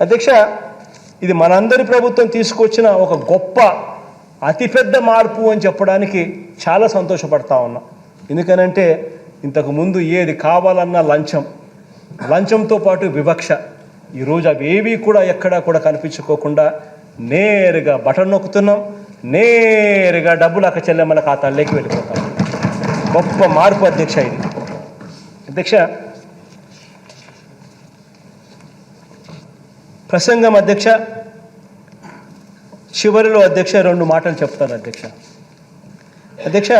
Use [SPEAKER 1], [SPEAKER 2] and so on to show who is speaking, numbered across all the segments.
[SPEAKER 1] అధ్యక్ష ఇది మనందరి ప్రభుత్వం తీసుకొచ్చిన ఒక గొప్ప అతిపెద్ద మార్పు అని చెప్పడానికి చాలా సంతోషపడతా ఉన్నా. ఎందుకనంటే ఇంతకుముందు ఏది కావాలన్నా లంచం. లంచంతో పాటు వివక్ష. ఈరోజు అవి ఏవి కూడా ఎక్కడా కూడా కనిపించుకోకుండా నేరుగా బటన్ నొక్కుతున్నాం. నేరుగా డబ్బులు అక్క చెల్లెమ్మల ఖాతాల్లోకి వెళ్ళిపోతాం. గొప్ప మార్పు అధ్యక్ష ఇది. అధ్యక్ష ప్రసంగం అధ్యక్ష చివరిలో అధ్యక్ష రెండు మాటలు చెప్తాను అధ్యక్ష. అధ్యక్ష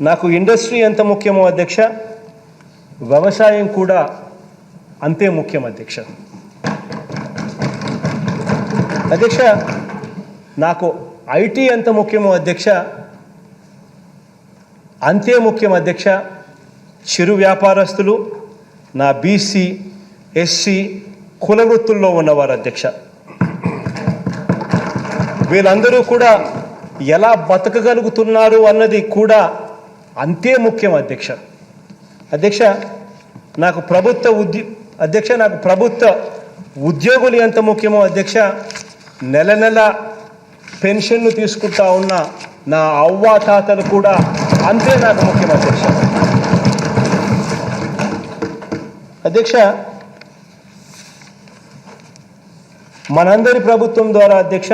[SPEAKER 1] నాకు ఇండస్ట్రీ ఎంత ముఖ్యమో అధ్యక్ష వ్యవసాయం కూడా అంతే ముఖ్యం అధ్యక్ష. అధ్యక్ష నాకు ఐటీ ఎంత ముఖ్యమో అధ్యక్ష అంతే ముఖ్యం అధ్యక్ష చిరు వ్యాపారస్తులు నా బీసీ ఎస్సీ కుల వృత్తుల్లో ఉన్నవారు అధ్యక్ష. వీళ్ళందరూ కూడా ఎలా బతకగలుగుతున్నారు అన్నది కూడా అంతే ముఖ్యం అధ్యక్ష. అధ్యక్ష నాకు ప్రభుత్వ ఉద్యో అధ్యక్ష నాకు ప్రభుత్వ ఉద్యోగులు ఎంత ముఖ్యమో అధ్యక్ష నెల నెల పెన్షన్ను తీసుకుంటా ఉన్న నా అవ్వ తాతలు కూడా అంతే నాకు ముఖ్యం అధ్యక్ష. అధ్యక్ష మనందరి ప్రభుత్వం ద్వారా అధ్యక్ష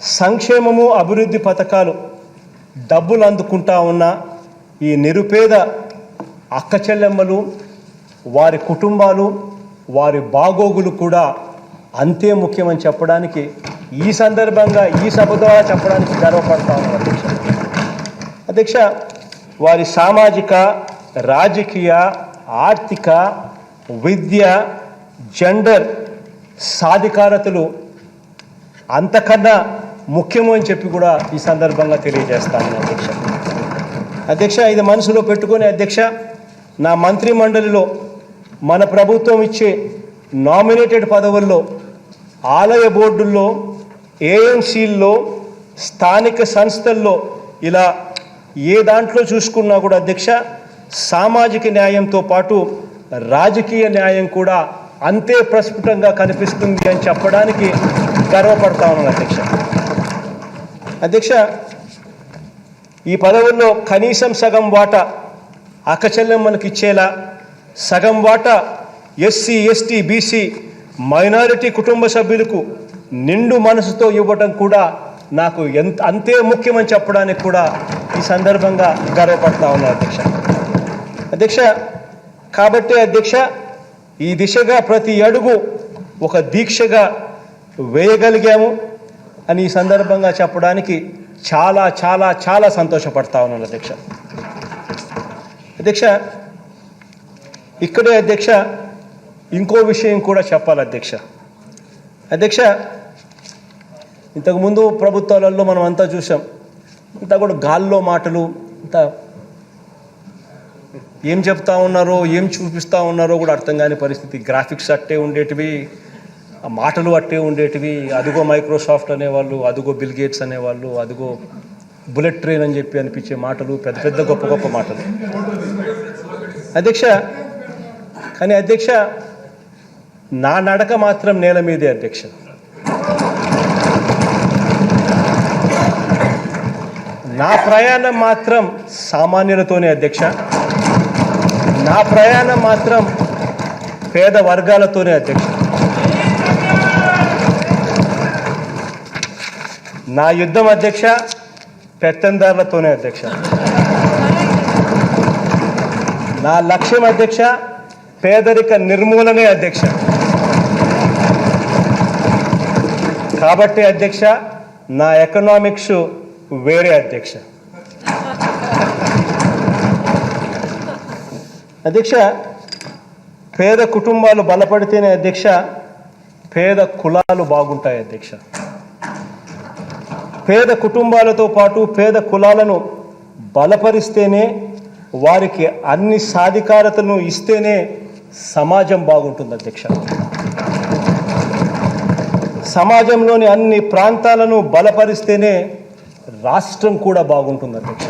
[SPEAKER 1] సంక్షేమము అభివృద్ధి పథకాలు డబ్బులు అందుకుంటా ఉన్న ఈ నిరుపేద అక్క చెల్లెమ్మలు వారి కుటుంబాలు వారి బాగోగులు కూడా అంతే ముఖ్యమని చెప్పడానికి ఈ సందర్భంగా ఈ సభ ద్వారా చెప్పడానికి గర్వపడతా ఉన్నాను అధ్యక్ష. అధ్యక్ష వారి సామాజిక రాజకీయ ఆర్థిక విద్య జెండర్ సాధికారతలు అంతకన్నా ముఖ్యము అని చెప్పి కూడా ఈ సందర్భంగా తెలియజేస్తాను అధ్యక్ష. అధ్యక్ష ఇది మనసులో పెట్టుకొని అధ్యక్ష నా మంత్రి మండలిలో మన ప్రభుత్వం ఇచ్చే నామినేటెడ్ పదవుల్లో ఆలయ బోర్డుల్లో ఏఎంసీల్లో స్థానిక సంస్థల్లో ఇలా ఏ దాంట్లో చూసుకున్నా కూడా అధ్యక్ష సామాజిక న్యాయంతో పాటు రాజకీయ న్యాయం కూడా అంతే ప్రస్ఫుటంగా కనిపిస్తుంది అని చెప్పడానికి గర్వపడతా ఉన్నాను అధ్యక్ష. అధ్యక్ష ఈ పదవుల్లో కనీసం సగం వాటా మనకి ఇచ్చేలా సగం వాటా ఎస్సీ ఎస్టీ బీసీ మైనారిటీ కుటుంబ సభ్యులకు నిండు మనసుతో ఇవ్వటం కూడా నాకు ఎంత అంతే ముఖ్యమని చెప్పడానికి కూడా ఈ సందర్భంగా గర్వపడతా ఉన్నాను అధ్యక్ష. అధ్యక్ష కాబట్టి అధ్యక్ష ఈ దిశగా ప్రతి అడుగు ఒక దీక్షగా వేయగలిగాము అని ఈ సందర్భంగా చెప్పడానికి చాలా చాలా చాలా సంతోషపడతా ఉన్నాను అధ్యక్ష. అధ్యక్ష ఇక్కడే అధ్యక్ష ఇంకో విషయం కూడా చెప్పాలి అధ్యక్ష. అధ్యక్ష ఇంతకుముందు ప్రభుత్వాలలో మనం అంతా చూసాం ఇంత కూడా గాల్లో మాటలు ఇంత ఏం చెప్తా ఉన్నారో ఏం చూపిస్తూ ఉన్నారో కూడా అర్థం కాని పరిస్థితి. గ్రాఫిక్స్ అట్టే ఉండేటివి ఆ మాటలు అట్టే ఉండేటివి. అదిగో మైక్రోసాఫ్ట్ అనేవాళ్ళు అదిగో బిల్ గేట్స్ అనేవాళ్ళు అదిగో బుల్లెట్ ట్రైన్ అని చెప్పి అనిపించే మాటలు పెద్ద పెద్ద గొప్ప గొప్ప మాటలు. అధ్యక్ష కానీ అధ్యక్ష నా నడక మాత్రం నేల మీదే అధ్యక్ష. నా ప్రయాణం మాత్రం సామాన్యులతోనే అధ్యక్ష. నా ప్రయాణం మాత్రం పేద వర్గాలతోనే అధ్యక్ష. నా యుద్ధం అధ్యక్ష పెత్తందారులతోనే అధ్యక్ష. నా లక్ష్యం అధ్యక్ష పేదరిక నిర్మూలనే అధ్యక్ష. కాబట్టి అధ్యక్ష నా ఎకనామిక్స్ వేరే అధ్యక్ష. అధ్యక్ష పేద కుటుంబాలు బలపడితేనే అధ్యక్ష పేద కులాలు బాగుంటాయి అధ్యక్ష. పేద కుటుంబాలతో పాటు పేద కులాలను బలపరిస్తేనే వారికి అన్ని సాధికారతను ఇస్తేనే సమాజం బాగుంటుంది అధ్యక్ష. సమాజంలోని అన్ని ప్రాంతాలను బలపరిస్తేనే రాష్ట్రం కూడా బాగుంటుంది అధ్యక్ష.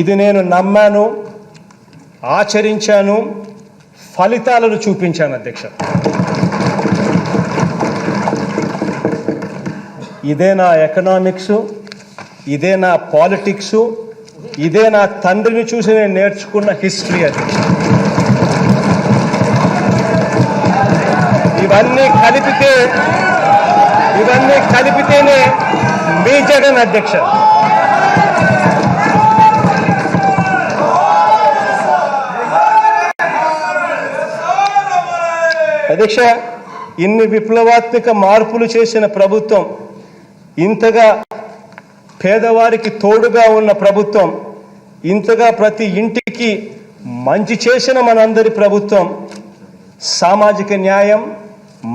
[SPEAKER 1] ఇది నేను నమ్మాను ఆచరించాను ఫలితాలను చూపించాను అధ్యక్ష. ఇదే నా ఎకనామిక్స్ ఇదే నా పాలిటిక్స్ ఇదే నా తండ్రిని చూసి నేను నేర్చుకున్న హిస్టరీ అధ్యక్ష. ఇవన్నీ కలిపితే ఇవన్నీ కలిపితేనే మీ జగన్ అధ్యక్ష. అధ్యక్ష ఇన్ని విప్లవాత్మక మార్పులు చేసిన ప్రభుత్వం ఇంతగా పేదవారికి తోడుగా ఉన్న ప్రభుత్వం ఇంతగా ప్రతి ఇంటికి మంచి చేసిన మనందరి ప్రభుత్వం సామాజిక న్యాయం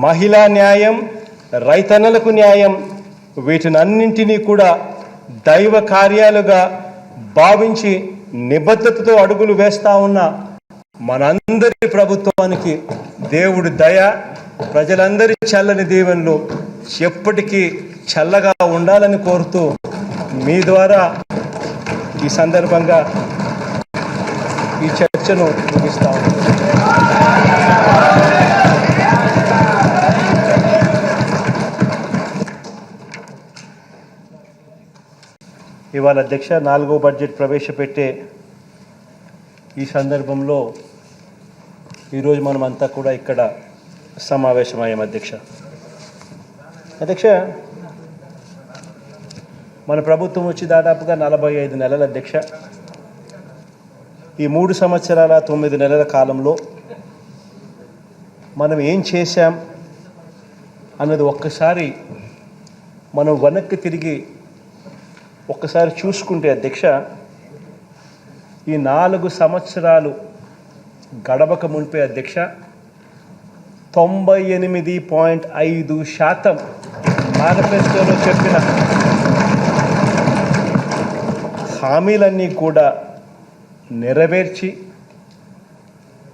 [SPEAKER 1] మహిళా న్యాయం రైతన్నలకు న్యాయం వీటినన్నింటినీ కూడా దైవ కార్యాలుగా భావించి నిబద్ధతతో అడుగులు వేస్తా ఉన్న మనందరి ప్రభుత్వానికి దేవుడి దయ ప్రజలందరి చల్లని దీవెనలు ఎప్పటికీ చల్లగా ఉండాలని కోరుతూ మీ ద్వారా ఈ సందర్భంగా ఈ చర్చను ముగిస్తాము ఇవాళ అధ్యక్ష నాలుగో బడ్జెట్ ప్రవేశపెట్టే ఈ సందర్భంలో ఈరోజు మనం అంతా కూడా ఇక్కడ సమావేశమయ్యాం అధ్యక్ష. అధ్యక్ష మన ప్రభుత్వం వచ్చి దాదాపుగా నలభై ఐదు నెలల అధ్యక్ష. ఈ మూడు సంవత్సరాల తొమ్మిది నెలల కాలంలో మనం ఏం చేశాం అన్నది ఒక్కసారి మనం వెనక్కి తిరిగి ఒక్కసారి చూసుకుంటే అధ్యక్ష ఈ నాలుగు సంవత్సరాలు గడవక మునిపే అధ్యక్ష తొంభై ఎనిమిది పాయింట్ ఐదు శాతం మేనిఫెస్టోలో చెప్పిన హామీలన్నీ కూడా నెరవేర్చి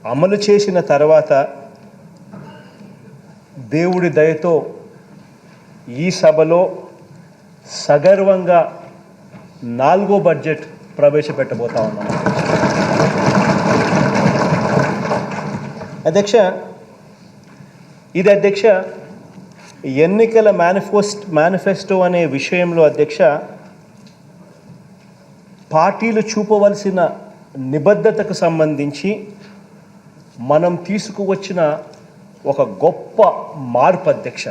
[SPEAKER 1] అమలు చేసిన తర్వాత దేవుడి దయతో ఈ సభలో సగర్వంగా నాలుగో బడ్జెట్ ప్రవేశపెట్టబోతా ఉన్నాం. అధ్యక్ష ఇది అధ్యక్ష ఎన్నికల మేనిఫెస్ట్ మేనిఫెస్టో అనే విషయంలో అధ్యక్ష పార్టీలు చూపవలసిన నిబద్ధతకు సంబంధించి మనం తీసుకువచ్చిన ఒక గొప్ప మార్పు అధ్యక్ష.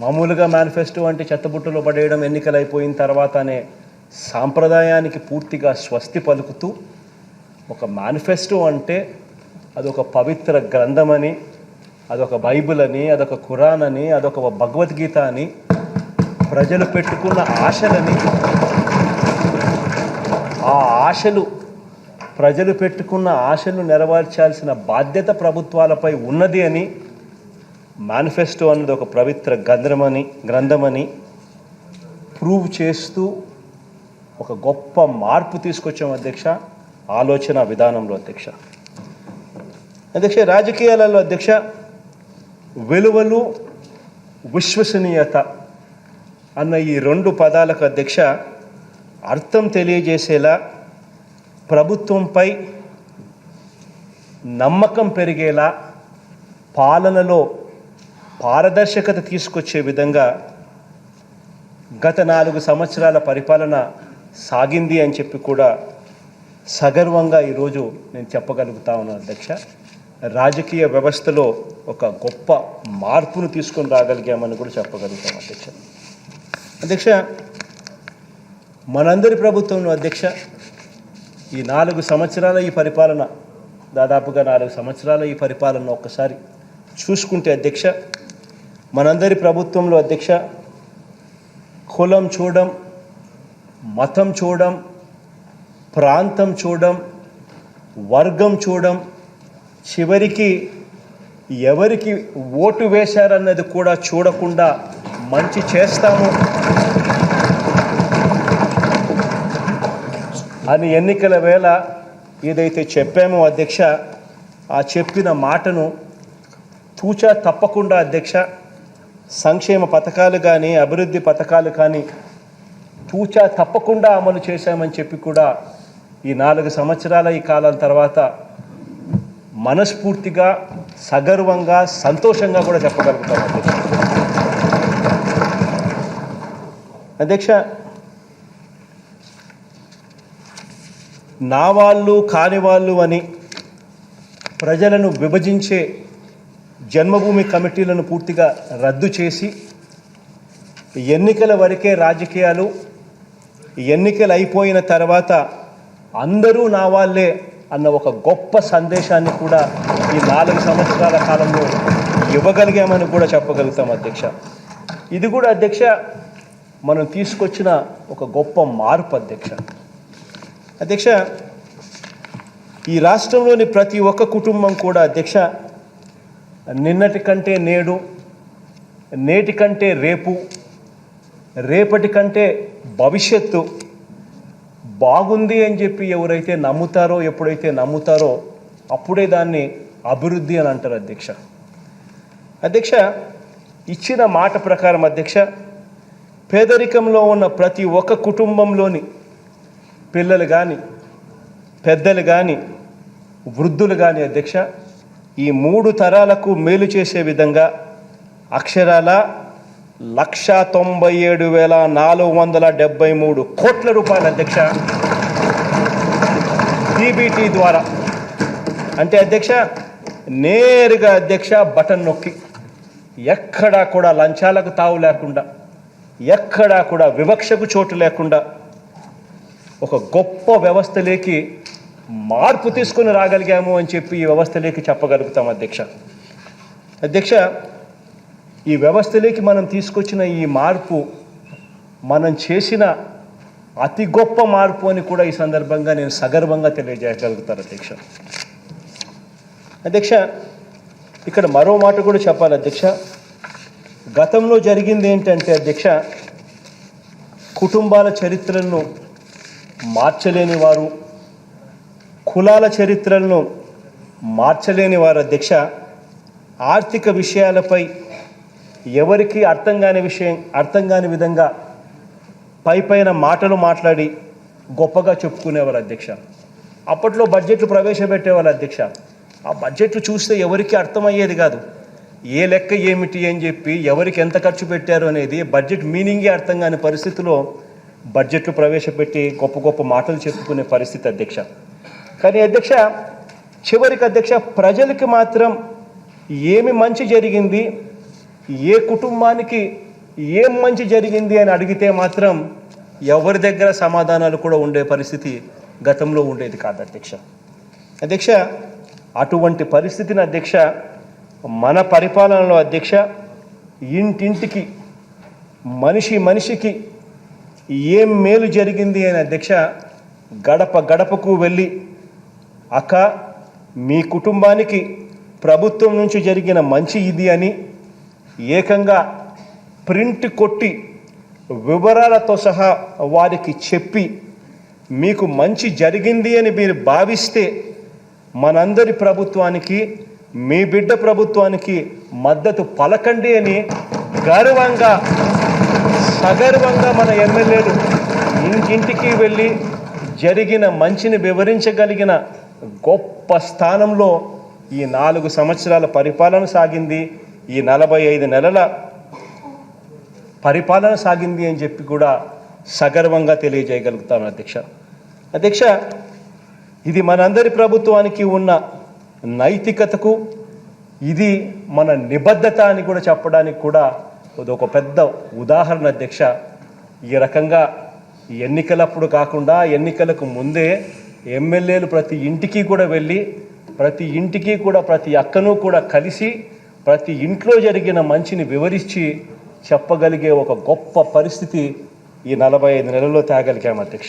[SPEAKER 1] మామూలుగా మేనిఫెస్టో అంటే చెత్తబుట్టలో పడేయడం ఎన్నికలు అయిపోయిన తర్వాత అనే సాంప్రదాయానికి పూర్తిగా స్వస్తి పలుకుతూ ఒక మేనిఫెస్టో అంటే అదొక పవిత్ర గ్రంథమని అదొక బైబిల్ అని అదొక ఖురాన్ అని అదొక భగవద్గీత అని ప్రజలు పెట్టుకున్న ఆశలని ఆ ఆశలు ప్రజలు పెట్టుకున్న ఆశలు నెరవేర్చాల్సిన బాధ్యత ప్రభుత్వాలపై ఉన్నది అని మేనిఫెస్టో అన్నది ఒక పవిత్ర గ్రంథమని గ్రంథమని ప్రూవ్ చేస్తూ ఒక గొప్ప మార్పు తీసుకొచ్చాం అధ్యక్ష ఆలోచన విధానంలో అధ్యక్ష. అధ్యక్ష రాజకీయాలలో అధ్యక్ష విలువలు విశ్వసనీయత అన్న ఈ రెండు పదాలకు అధ్యక్ష అర్థం తెలియజేసేలా ప్రభుత్వంపై నమ్మకం పెరిగేలా పాలనలో పారదర్శకత తీసుకొచ్చే విధంగా గత నాలుగు సంవత్సరాల పరిపాలన సాగింది అని చెప్పి కూడా సగర్వంగా ఈరోజు నేను చెప్పగలుగుతా ఉన్నాను అధ్యక్ష. రాజకీయ వ్యవస్థలో ఒక గొప్ప మార్పును తీసుకొని రాగలిగామని కూడా చెప్పగలుగుతాం అధ్యక్ష. అధ్యక్ష మనందరి ప్రభుత్వంలో అధ్యక్ష ఈ నాలుగు సంవత్సరాల ఈ పరిపాలన దాదాపుగా నాలుగు సంవత్సరాల ఈ పరిపాలన ఒక్కసారి చూసుకుంటే అధ్యక్ష మనందరి ప్రభుత్వంలో అధ్యక్ష కులం చూడడం మతం చూడడం ప్రాంతం చూడడం వర్గం చూడడం చివరికి ఎవరికి ఓటు వేశారన్నది కూడా చూడకుండా మంచి చేస్తాము అని ఎన్నికల వేళ ఏదైతే చెప్పామో అధ్యక్ష ఆ చెప్పిన మాటను తూచా తప్పకుండా అధ్యక్ష సంక్షేమ పథకాలు కానీ అభివృద్ధి పథకాలు కానీ తూచా తప్పకుండా అమలు చేశామని చెప్పి కూడా ఈ నాలుగు సంవత్సరాల ఈ కాలం తర్వాత మనస్ఫూర్తిగా సగర్వంగా సంతోషంగా కూడా చెప్పగలుగుతాం అధ్యక్ష అధ్యక్ష నా వాళ్ళు కాని వాళ్ళు అని ప్రజలను విభజించే జన్మభూమి కమిటీలను పూర్తిగా రద్దు చేసి ఎన్నికల వరకే రాజకీయాలు ఎన్నికలు అయిపోయిన తర్వాత అందరూ నా వాళ్ళే అన్న ఒక గొప్ప సందేశాన్ని కూడా ఈ నాలుగు సంవత్సరాల కాలంలో ఇవ్వగలిగామని కూడా చెప్పగలుగుతాం అధ్యక్ష. ఇది కూడా అధ్యక్ష మనం తీసుకొచ్చిన ఒక గొప్ప మార్పు అధ్యక్ష. అధ్యక్ష ఈ రాష్ట్రంలోని ప్రతి ఒక్క కుటుంబం కూడా అధ్యక్ష నిన్నటి కంటే నేడు నేటి కంటే రేపు రేపటి కంటే భవిష్యత్తు బాగుంది అని చెప్పి ఎవరైతే నమ్ముతారో ఎప్పుడైతే నమ్ముతారో అప్పుడే దాన్ని అభివృద్ధి అని అంటారు అధ్యక్ష. అధ్యక్ష ఇచ్చిన మాట ప్రకారం అధ్యక్ష పేదరికంలో ఉన్న ప్రతి ఒక్క కుటుంబంలోని పిల్లలు కానీ పెద్దలు కానీ వృద్ధులు కానీ అధ్యక్ష ఈ మూడు తరాలకు మేలు చేసే విధంగా అక్షరాల లక్ష తొంభై ఏడు వేల నాలుగు వందల డెబ్బై మూడు కోట్ల రూపాయల అధ్యక్ష. డీబీటీ ద్వారా. అంటే అధ్యక్ష నేరుగా అధ్యక్ష బటన్ నొక్కి. ఎక్కడా కూడా లంచాలకు తావు లేకుండా ఎక్కడా కూడా వివక్షకు చోటు లేకుండా ఒక గొప్ప వ్యవస్థలోకి మార్పు తీసుకుని రాగలిగాము అని చెప్పి ఈ వ్యవస్థలోకి చెప్పగలుగుతాం అధ్యక్ష. అధ్యక్ష ఈ వ్యవస్థలోకి మనం తీసుకొచ్చిన ఈ మార్పు మనం చేసిన అతి గొప్ప మార్పు అని కూడా ఈ సందర్భంగా నేను సగర్వంగా తెలియజేయగలుగుతాను అధ్యక్ష. అధ్యక్ష ఇక్కడ మరో మాట కూడా చెప్పాలి అధ్యక్ష. గతంలో జరిగింది ఏంటంటే అధ్యక్ష కుటుంబాల చరిత్రలను మార్చలేని వారు కులాల చరిత్రలను మార్చలేని వారు అధ్యక్ష. ఆర్థిక విషయాలపై ఎవరికి అర్థం కాని విషయం అర్థం కాని విధంగా పై పైన మాటలు మాట్లాడి గొప్పగా చెప్పుకునేవారు అధ్యక్ష. అప్పట్లో బడ్జెట్లు ప్రవేశపెట్టేవాళ్ళు అధ్యక్ష. ఆ బడ్జెట్లు చూస్తే ఎవరికి అర్థమయ్యేది కాదు. ఏ లెక్క ఏమిటి అని చెప్పి ఎవరికి ఎంత ఖర్చు పెట్టారు అనేది బడ్జెట్ మీనింగే అర్థం కాని పరిస్థితిలో బడ్జెట్లు ప్రవేశపెట్టి గొప్ప గొప్ప మాటలు చెప్పుకునే పరిస్థితి అధ్యక్ష. కానీ అధ్యక్ష చివరికి అధ్యక్ష ప్రజలకి మాత్రం ఏమి మంచి జరిగింది ఏ కుటుంబానికి ఏం మంచి జరిగింది అని అడిగితే మాత్రం ఎవరి దగ్గర సమాధానాలు కూడా ఉండే పరిస్థితి గతంలో ఉండేది కాదు అధ్యక్ష. అధ్యక్ష అటువంటి పరిస్థితిని అధ్యక్ష మన పరిపాలనలో అధ్యక్ష ఇంటింటికి మనిషి మనిషికి ఏం మేలు జరిగింది అని అధ్యక్ష గడప గడపకు వెళ్ళి అక్క మీ కుటుంబానికి ప్రభుత్వం నుంచి జరిగిన మంచి ఇది అని ఏకంగా ప్రింట్ కొట్టి వివరాలతో సహా వారికి చెప్పి మీకు మంచి జరిగింది అని మీరు భావిస్తే మనందరి ప్రభుత్వానికి మీ బిడ్డ ప్రభుత్వానికి మద్దతు పలకండి అని గర్వంగా సగర్వంగా మన ఎమ్మెల్యేలు ఇంటింటికి వెళ్ళి జరిగిన మంచిని వివరించగలిగిన గొప్ప స్థానంలో ఈ నాలుగు సంవత్సరాల పరిపాలన సాగింది. ఈ నలభై ఐదు నెలల పరిపాలన సాగింది అని చెప్పి కూడా సగర్వంగా తెలియజేయగలుగుతాను అధ్యక్ష. అధ్యక్ష ఇది మనందరి ప్రభుత్వానికి ఉన్న నైతికతకు ఇది మన నిబద్ధత అని కూడా చెప్పడానికి కూడా ఒక పెద్ద ఉదాహరణ అధ్యక్ష. ఈ రకంగా ఎన్నికలప్పుడు కాకుండా ఎన్నికలకు ముందే ఎమ్మెల్యేలు ప్రతి ఇంటికి కూడా వెళ్ళి ప్రతి ఇంటికి కూడా ప్రతి అక్కను కూడా కలిసి ప్రతి ఇంట్లో జరిగిన మంచిని వివరించి చెప్పగలిగే ఒక గొప్ప పరిస్థితి ఈ నలభై ఐదు నెలల్లో తేగలిగాం అధ్యక్ష.